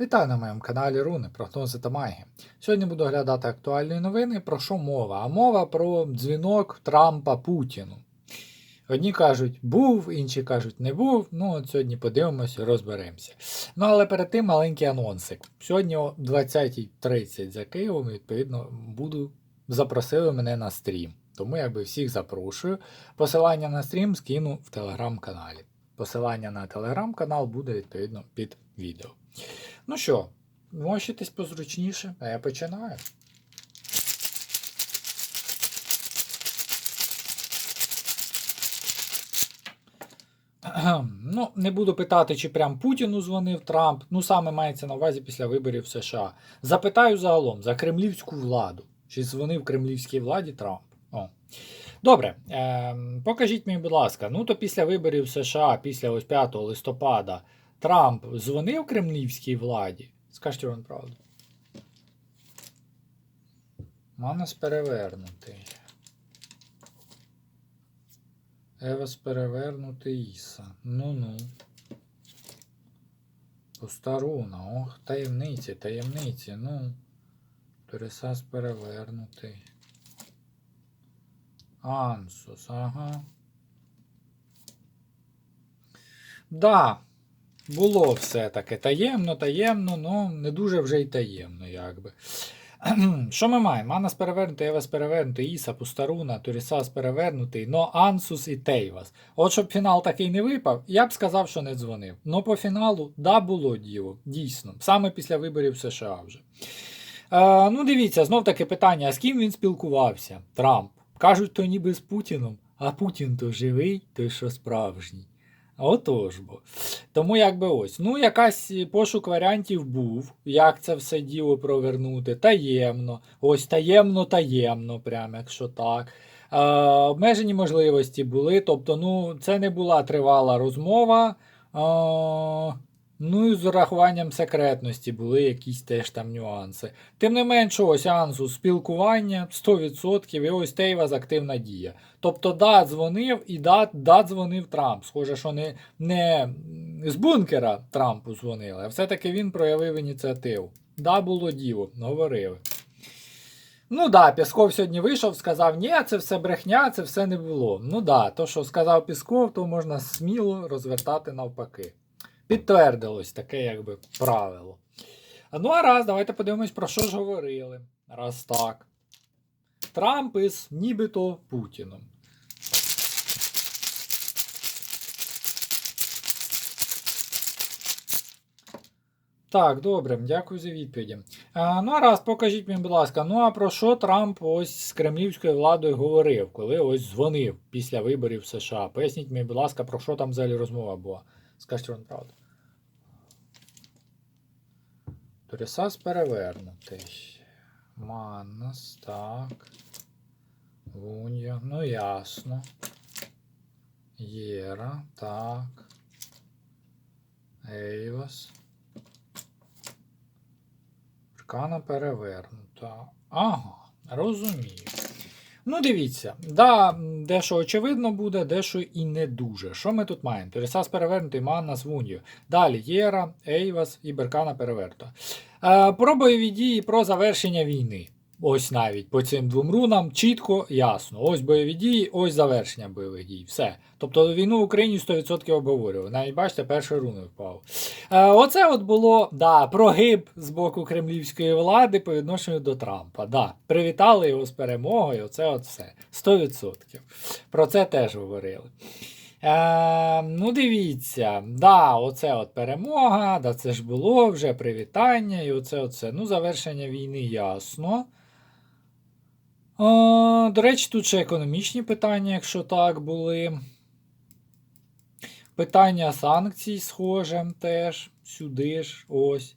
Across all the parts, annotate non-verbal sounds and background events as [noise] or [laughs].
Вітаю на моєму каналі Руни, прогнози та магія. Сьогодні буду оглядати актуальні новини. Про що мова? А мова про дзвінок Трампа Путіну. Одні кажуть, був, інші кажуть, не був. Ну, от сьогодні подивимось, розберемося. Ну, але перед тим маленький анонсик. Сьогодні о 20.30 за Києвом, відповідно, буду запросили мене на стрім. Тому якби всіх запрошую. Посилання на стрім скину в телеграм-каналі. Посилання на телеграм-канал буде відповідно під відео. Ну що, мощитесь позручніше, а я починаю. Ну, не буду питати, чи прям Путіну дзвонив Трамп. Ну, саме мається на увазі після виборів США. Запитаю загалом за кремлівську владу. Чи дзвонив кремлівській владі Трамп? О. Добре, е, покажіть мені, будь ласка, ну то після виборів США, після ось 5 листопада, Трамп дзвонив кремлівській владі? Скажіть вам правду. Манас перевернутий. Евас перевернутий Іса. Ну-ну. Постаруна. Ох, таємниці, таємниці. Ну. Торисас перевернутий. Ансус, ага. Да, було все-таки таємно, таємно, ну не дуже вже й таємно, якби. [clears throat] Що ми маємо? Анас перевернутий, Евас перевернутий, Іса, Пустаруна, Турісас перевернутий, но Ансус і Тейвас. От щоб фінал такий не випав, я б сказав, що не дзвонив. Но по фіналу, да, було діло, дійсно. Саме після виборів США вже. Е, ну, дивіться, знов таки питання: а з ким він спілкувався? Трамп. Кажуть, то ніби з Путіном, а Путін то живий, той що справжній. Отож бо. Тому якби ось. Ну, якась пошук варіантів був, як це все діло провернути. Таємно. Ось таємно, таємно, прям якщо так. Е, обмежені можливості були. Тобто, ну, це не була тривала розмова. Е, Ну і з урахуванням секретності були якісь теж там нюанси. Тим не менше, ось Ансу спілкування 100% і ось Тейвас активна дія. Тобто, да, дзвонив і да, да, дзвонив Трамп. Схоже, що не, не з бункера Трампу дзвонили, а все-таки він проявив ініціативу. Да, було діло, говорили. Ну да, Пісков сьогодні вийшов, сказав, ні, це все брехня, це все не було. Ну да, то, що сказав Пісков, то можна сміло розвертати навпаки. Підтвердилось таке якби правило. Ну, а раз, давайте подивимось, про що ж говорили. Раз так. Трамп із нібито Путіном. Так, добре, дякую за відповіді. А, ну, а раз, покажіть мені, будь ласка, ну а про що Трамп ось з кремлівською владою говорив, коли ось дзвонив після виборів в США? Поясніть мені, будь ласка, про що там взагалі розмова була. Скажіть вам правду. Турісас перевернутий. Маннас, так. Вунья, ну ясно. Єра, так. Ейвас. Аркана перевернута. Ага, розумію. Ну, дивіться, да, дещо очевидно буде, дещо і не дуже. Що ми тут маємо? Торісас перевернутий, з Вунью. Далі Єра, Ейвас і Беркана перевернута. Е, про бойові дії, про завершення війни. Ось навіть по цим двом рунам чітко, ясно. Ось бойові дії, ось завершення бойових дій. Все. Тобто війну в Україні 100% обговорювали. Навіть бачите, перший руни впав. Е, оце от було да, прогиб з боку кремлівської влади по відношенню до Трампа. Да, Привітали його з перемогою. Оце от все. 100%. Про це теж говорили. Е, ну, дивіться, да, оце от перемога, да, це ж було вже привітання, і оце оце. Ну, завершення війни ясно. Е, до речі, тут ще економічні питання, якщо так були. Питання санкцій, схоже, теж сюди ж ось.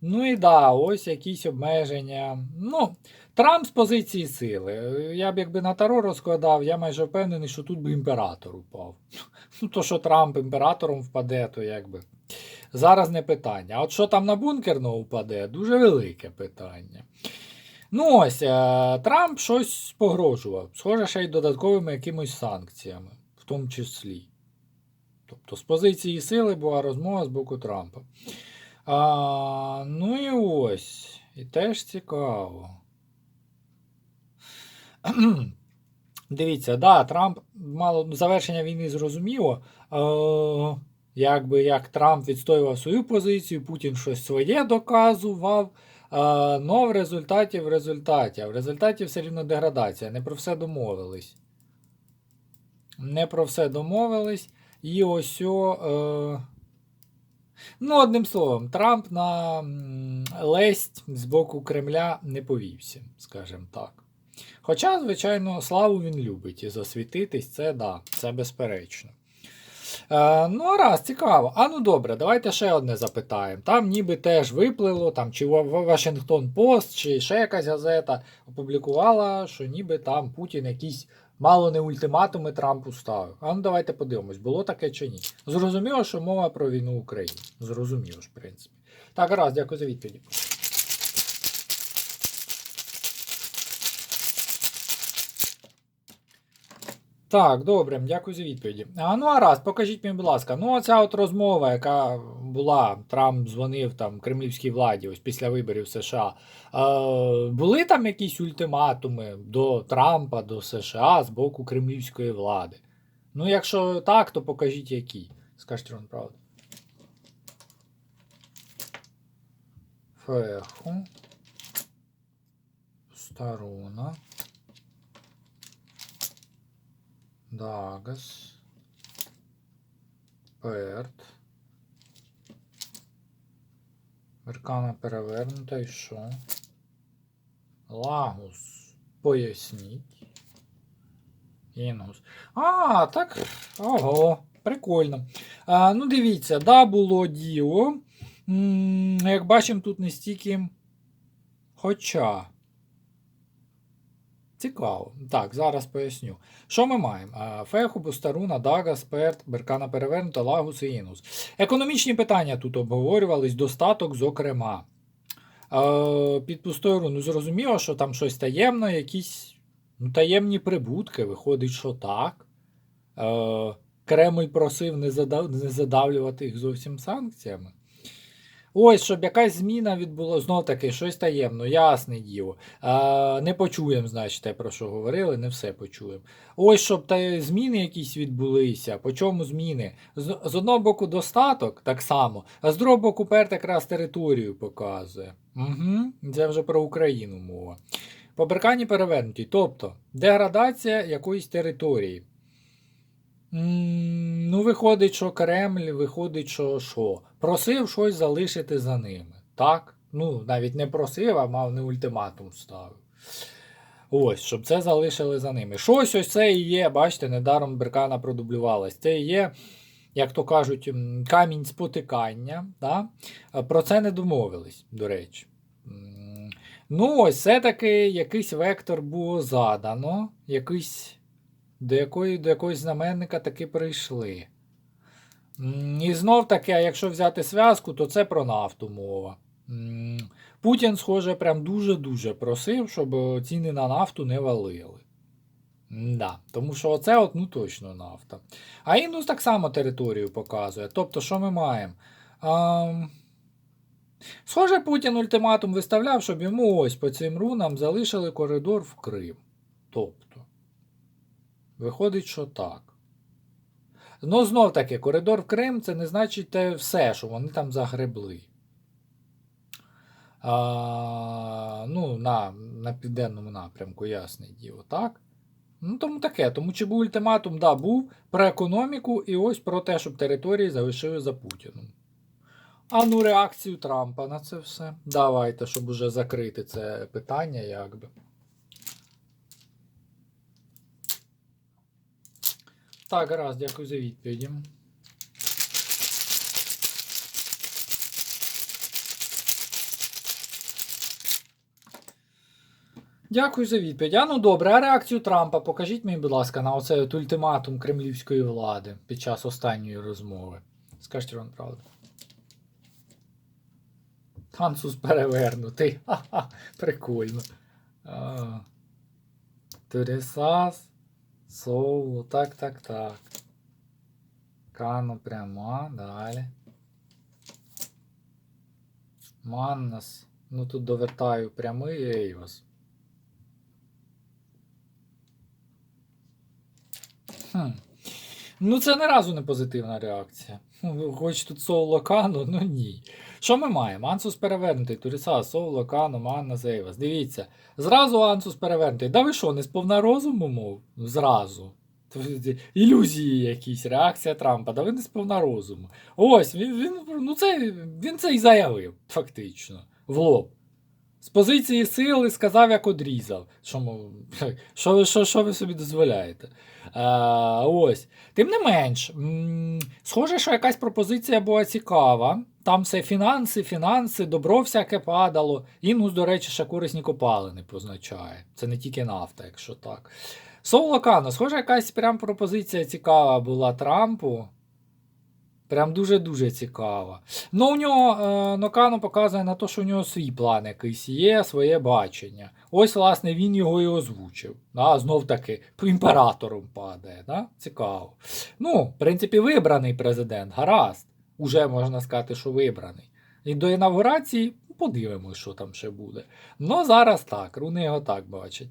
Ну і да, ось якісь обмеження. Ну, Трамп з позиції сили. Я б якби на Таро розкладав, я майже впевнений, що тут би імператор упав. [laughs] Ну, то, що Трамп імператором впаде, то якби. Зараз не питання. А от що там на бункерного впаде, дуже велике питання. Ну ось, е, Трамп щось погрожував. Схоже, ще й додатковими якимось санкціями, в тому числі. Тобто з позиції сили була розмова з боку Трампа. А, ну і ось. І теж цікаво. [clears throat] Дивіться, да, Трамп мало завершення війни зрозуміло. Е, якби як Трамп відстоював свою позицію, Путін щось своє доказував. Е, но в результаті, в результаті, а в результаті все рівно деградація. Не про все домовились. Не про все домовились. І ось о, е, Ну, одним словом, Трамп на лесть з боку Кремля не повівся, скажімо так. Хоча, звичайно, славу він любить і засвітитись, це да, це безперечно. Е, ну, раз, цікаво. А ну добре, давайте ще одне запитаємо. Там ніби теж виплило, там, чи Вашингтон Пост, чи ще якась газета опублікувала, що ніби там Путін якийсь мало не ультиматуми Трампу ставив. А ну давайте подивимось, було таке чи ні. Зрозуміло, що мова про війну в Україні. Зрозуміло ж, в принципі. Так, раз, дякую за відповіді. Так, добре, дякую за відповіді. А ну а раз, покажіть мені, будь ласка. Ну, оця от розмова, яка була, Трамп дзвонив там кремлівській владі ось після виборів США. Е, були там якісь ультиматуми до Трампа, до США з боку кремлівської влади? Ну, якщо так, то покажіть які. Скажіть вам правду. Феху. Сторона. Дагас. Перт. Веркана перевернута і що? Лагус. Поясніть. Інгус. А, так. Ого, прикольно. А, Ну, дивіться, да, було діло. М -м, як бачимо, тут не стільки. Хоча. Цікаво. Так, зараз поясню. Що ми маємо? Феху, Бустаруна, Дага, Сперт, Беркана Перевернута, Лагус і Інус. Економічні питання тут обговорювались, достаток, зокрема. Під пустою руну зрозуміло, що там щось таємне, якісь ну, таємні прибутки. Виходить, що так. Кремль просив не задавлювати їх зовсім санкціями. Ось, щоб якась зміна відбулася, знов таки, щось таємно, ясне діло. А, Не почуємо, значить, те, про що говорили, не все почуємо. Ось, щоб та зміни якісь відбулися. По чому зміни? З, з одного боку, достаток так само, а з другого боку, перт якраз територію показує. Угу, Це вже про Україну мова. По Беркані перевернуті. Тобто деградація якоїсь території. Ну, виходить, що Кремль, виходить, що що? Просив щось залишити за ними. Так? Ну, навіть не просив, а мав не ультиматум ставив. Ось, щоб це залишили за ними. Щось ось це і є, бачите, недаром Беркана продублювалась. Це і є, як то кажуть, камінь спотикання. Да? Про це не домовились, до речі. Ну, ось все-таки якийсь вектор було задано, якийсь до якої, до якогось знаменника таки прийшли. І знов таки, якщо взяти зв'язку, то це про нафту мова. Путін, схоже, прям дуже-дуже просив, щоб ціни на нафту не валили. Да, Тому що оце от, ну точно нафта. А Індус так само територію показує. Тобто, що ми маємо? А, Схоже, Путін ультиматум виставляв, щоб йому ось по цим рунам залишили коридор в Крим. Тобто. Виходить, що так. Ну, знов таки, коридор в Крим це не значить те все, що вони там загребли. А, Ну, на на південному напрямку, ясне діло, так? Ну, тому таке. Тому чи був ультиматум? Да, був про економіку і ось про те, щоб території залишили за Путіном. А ну, реакцію Трампа на це все. Давайте, щоб уже закрити це питання, якби. Так, гаразд, дякую за відповіді. Дякую за відповідь. А ну добре, а реакцію Трампа покажіть мені, будь ласка, на оцей от ультиматум кремлівської влади під час останньої розмови. Скажіть вам правду. Тансус перевернутий. [laughs] Ха-ха, прикольно. Туресас. Соло, так, так, так. Кано прямо, далі. Маннас. Ну тут довертаю прямий Ейвас. Хм. Ну, це не разу не позитивна реакція. Ну, Хоч тут Соуло Кано, ну ні. Що ми маємо? Ансус перевернутий, Туріса, Соуло Кано, Манна, Зейвас. Дивіться. Зразу Ансус перевернутий. Да ви що, не сповна розуму, мов? Зразу. Ілюзії якісь, реакція Трампа, да ви не сповна розуму. Ось, він, він, ну це, він це і заявив, фактично, в лоб. З позиції сили сказав, як одрізав. Що, [laughs] що, що, що ви собі дозволяєте? А, ось. Тим не менш, схоже, що якась пропозиція була цікава. Там все фінанси, фінанси, добро всяке падало. Інус, до речі, ще корисні копалини позначає. Це не тільки нафта, якщо так. Соло Кано, схоже, якась прям пропозиція цікава була Трампу. Прям дуже-дуже цікава. Ну, у нього е, Нокано показує на те, що у нього свій план якийсь є, своє бачення. Ось, власне, він його і озвучив. Да? Знов таки, імператором падає. Да? Цікаво. Ну, в принципі, вибраний президент, гаразд. Уже можна сказати, що вибраний. І до інавгурації подивимось, що там ще буде. Ну, зараз так, руни його так бачать.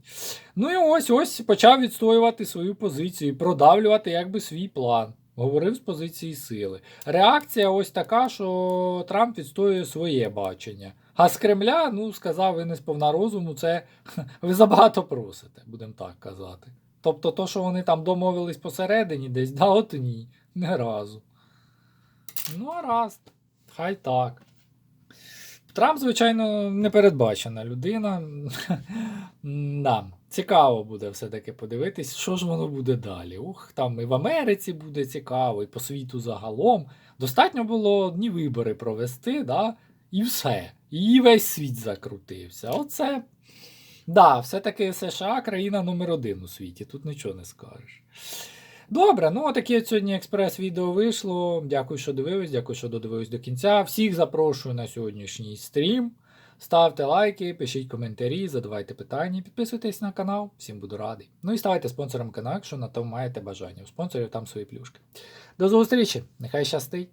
Ну і ось ось почав відстоювати свою позицію, продавлювати якби свій план. Говорив з позиції сили. Реакція ось така, що Трамп відстоює своє бачення. А з Кремля, ну, сказав, ви не повна розуму, це [laughs] ви забагато просите, будемо так казати. Тобто, то, що вони там домовились посередині, десь, да, от ні, не разу. Ну, а раз, хай так. Трамп, звичайно, непередбачена людина. [laughs] да. Цікаво буде все-таки подивитись, що ж воно буде далі. Ух, там і в Америці буде цікаво, і по світу загалом. Достатньо було одні вибори провести, да, і все. І весь світ закрутився. Оце. Да, все-таки США країна номер один у світі, тут нічого не скажеш. Добре, ну таке сьогодні експрес-відео вийшло. Дякую, що дивились, дякую, що додивились до кінця. Всіх запрошую на сьогоднішній стрім. Ставте лайки, пишіть коментарі, задавайте питання, підписуйтесь на канал, всім буду радий. Ну і ставайте спонсором каналу, якщо на то маєте бажання. У спонсорів там свої плюшки. До зустрічі! Нехай щастить!